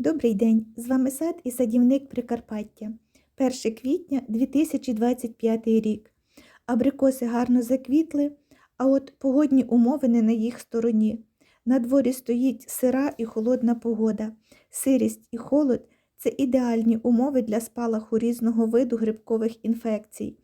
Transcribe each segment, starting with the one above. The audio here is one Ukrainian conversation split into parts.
Добрий день! З вами сад і садівник Прикарпаття. 1 квітня 2025 рік. Абрикоси гарно заквітли, а от погодні умови не на їх стороні. На дворі стоїть сира і холодна погода. Сирість і холод це ідеальні умови для спалаху різного виду грибкових інфекцій,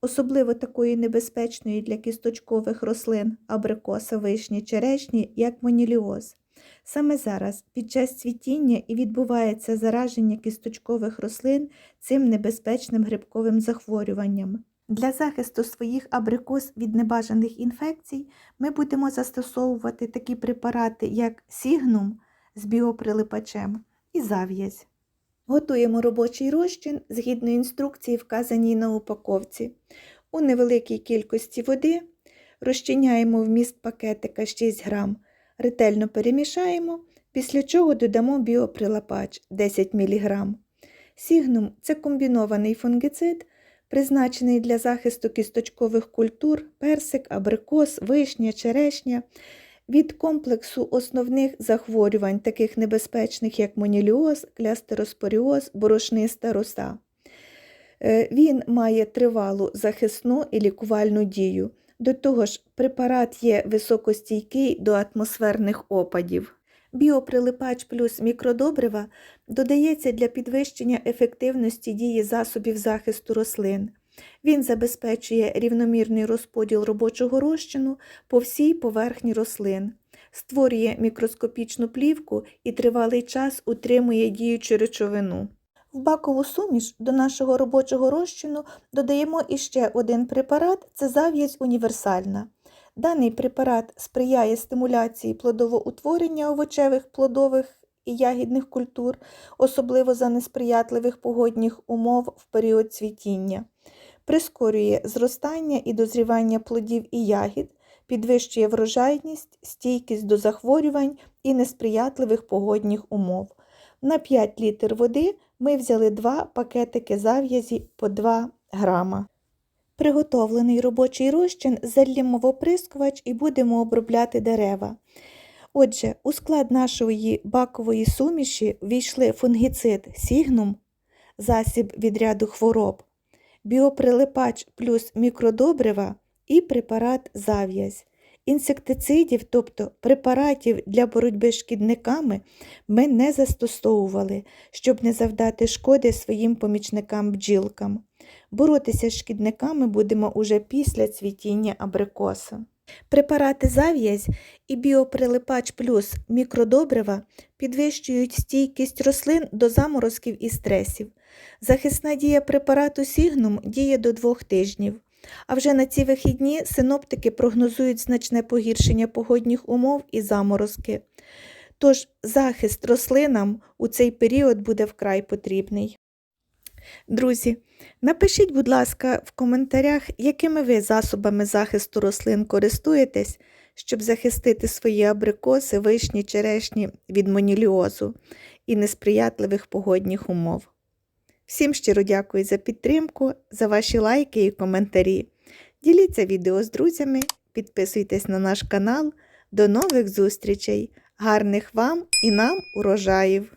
особливо такої небезпечної для кісточкових рослин абрикоса, вишні, черешні, як моніліоз. Саме зараз, під час цвітіння, і відбувається зараження кісточкових рослин цим небезпечним грибковим захворюванням. Для захисту своїх абрикос від небажаних інфекцій ми будемо застосовувати такі препарати, як сігнум з біоприлипачем і зав'язь. Готуємо робочий розчин згідно інструкції, вказаній на упаковці. У невеликій кількості води розчиняємо вміст пакетика 6 грам. Ретельно перемішаємо, після чого додамо біоприлапач 10 мг. Сігнум це комбінований фунгицид, призначений для захисту кісточкових культур, персик, абрикос, вишня, черешня, від комплексу основних захворювань, таких небезпечних, як моніліоз, клястероспоріоз, борошниста роса. Е, Він має тривалу захисну і лікувальну дію. До того ж, препарат є високостійкий до атмосферних опадів. Біоприлипач плюс мікродобрива додається для підвищення ефективності дії засобів захисту рослин. Він забезпечує рівномірний розподіл робочого розчину по всій поверхні рослин, створює мікроскопічну плівку і тривалий час утримує діючу речовину. В бакову суміш до нашого робочого розчину додаємо іще один препарат це зав'язь універсальна. Даний препарат сприяє стимуляції плодовоутворення овочевих, плодових і ягідних культур, особливо за несприятливих погодних умов в період цвітіння, прискорює зростання і дозрівання плодів і ягід, підвищує врожайність, стійкість до захворювань і несприятливих погодних умов. На 5 літр води ми взяли 2 пакетики зав'язі по 2 грама. Приготовлений робочий розчин заллємо в оприскувач і будемо обробляти дерева. Отже, у склад нашої бакової суміші війшли фунгіцид сігнум, засіб від ряду хвороб, біоприлипач плюс мікродобрива і препарат зав'язь. Інсектицидів, тобто препаратів для боротьби з шкідниками, ми не застосовували, щоб не завдати шкоди своїм помічникам-бджілкам. Боротися з шкідниками будемо уже після цвітіння абрикоса. Препарати зав'язь і біоприлипач плюс мікродобрива підвищують стійкість рослин до заморозків і стресів. Захисна дія препарату Сігнум діє до двох тижнів. А вже на ці вихідні синоптики прогнозують значне погіршення погодних умов і заморозки. Тож захист рослинам у цей період буде вкрай потрібний. Друзі, напишіть, будь ласка, в коментарях, якими ви засобами захисту рослин користуєтесь, щоб захистити свої абрикоси, вишні, черешні від моніліозу і несприятливих погодних умов. Всім щиро дякую за підтримку, за ваші лайки і коментарі. Діліться відео з друзями, підписуйтесь на наш канал. До нових зустрічей! Гарних вам і нам урожаїв!